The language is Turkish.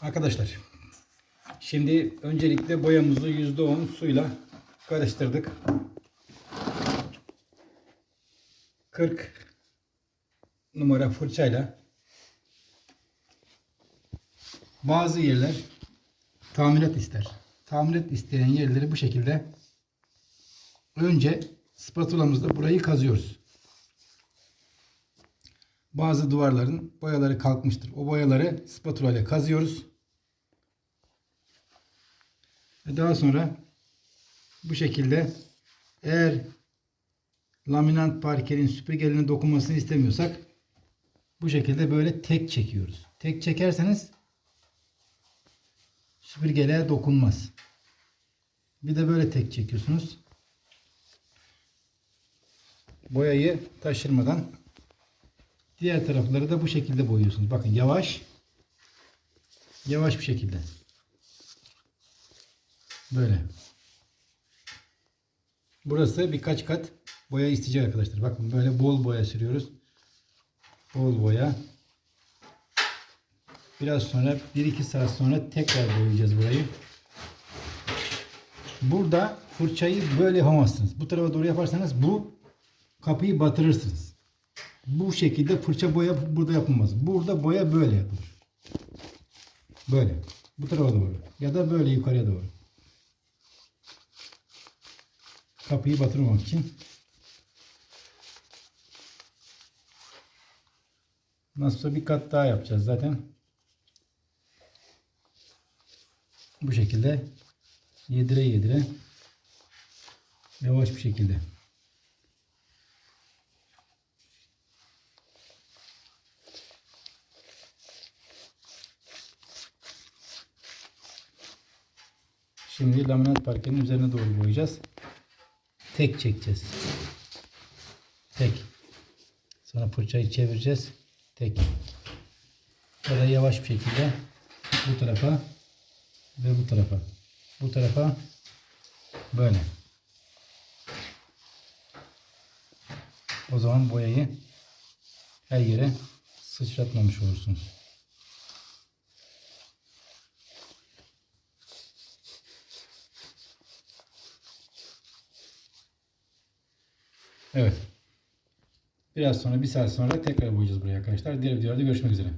Arkadaşlar şimdi öncelikle boyamızı %10 suyla karıştırdık. 40 numara fırçayla bazı yerler tamirat ister. Tamirat isteyen yerleri bu şekilde önce spatulamızla burayı kazıyoruz. Bazı duvarların boyaları kalkmıştır. O boyaları spatula ile kazıyoruz. Ve daha sonra bu şekilde eğer laminant parkenin süpürgelerine dokunmasını istemiyorsak bu şekilde böyle tek çekiyoruz. Tek çekerseniz süpürgeliğe dokunmaz. Bir de böyle tek çekiyorsunuz. Boyayı taşırmadan diğer tarafları da bu şekilde boyuyorsunuz. Bakın yavaş yavaş bir şekilde. Böyle. Burası birkaç kat boya isteyecek arkadaşlar. Bakın böyle bol boya sürüyoruz. Bol boya. Biraz sonra 1-2 saat sonra tekrar boyayacağız burayı. Burada fırçayı böyle yapamazsınız. Bu tarafa doğru yaparsanız bu kapıyı batırırsınız. Bu şekilde fırça boya burada yapılmaz. Burada boya böyle yapılır. Böyle. Bu tarafa doğru. Ya da böyle yukarıya doğru. Kapıyı batırmamak için. Nasılsa bir kat daha yapacağız zaten. Bu şekilde yedire yedire yavaş bir şekilde. Şimdi laminat parkenin üzerine doğru boyayacağız. Tek çekeceğiz. Tek. Sonra fırçayı çevireceğiz. Tek. Böyle yavaş bir şekilde bu tarafa ve bu tarafa. Bu tarafa böyle. O zaman boyayı her yere sıçratmamış olursunuz. Evet. Biraz sonra bir saat sonra tekrar boyayacağız buraya arkadaşlar. Diğer videolarda görüşmek üzere.